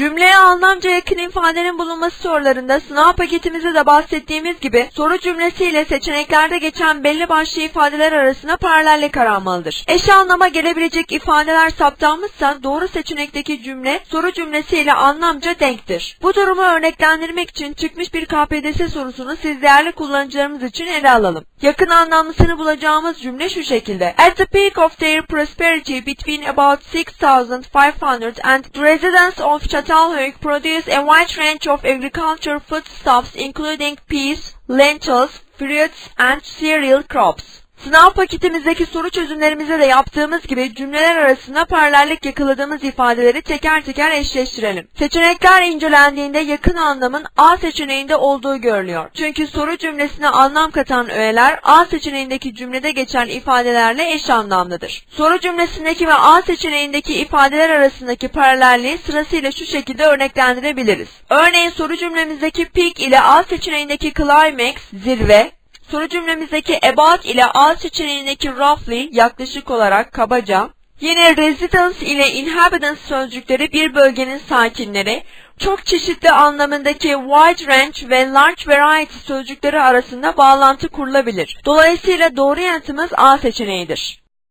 Cümleye anlamca yakın ifadenin bulunması sorularında sınav paketimizde de bahsettiğimiz gibi soru cümlesiyle seçeneklerde geçen belli başlı ifadeler arasında paralellik aranmalıdır. Eş anlama gelebilecek ifadeler saptanmışsa doğru seçenekteki cümle soru cümlesiyle anlamca denktir. Bu durumu örneklendirmek için çıkmış bir KPDS sorusunu siz değerli kullanıcılarımız için ele alalım. Yakın anlamlısını bulacağımız cümle şu şekilde. At the peak of their prosperity between about 6500 and the residents of Çatalhöyük produce a wide range of agricultural foodstuffs including peas, lentils, fruits and cereal crops. Sınav paketimizdeki soru çözümlerimizde de yaptığımız gibi cümleler arasında paralellik yakaladığımız ifadeleri teker teker eşleştirelim. Seçenekler incelendiğinde yakın anlamın A seçeneğinde olduğu görülüyor. Çünkü soru cümlesine anlam katan öğeler A seçeneğindeki cümlede geçen ifadelerle eş anlamlıdır. Soru cümlesindeki ve A seçeneğindeki ifadeler arasındaki paralelliği sırasıyla şu şekilde örneklendirebiliriz. Örneğin soru cümlemizdeki peak ile A seçeneğindeki climax, zirve, Soru cümlemizdeki about ile A seçeneğindeki roughly yaklaşık olarak kabaca, yine residence ile inhabitants sözcükleri bir bölgenin sakinleri, çok çeşitli anlamındaki wide range ve large variety sözcükleri arasında bağlantı kurulabilir. Dolayısıyla doğru yanıtımız A seçeneğidir.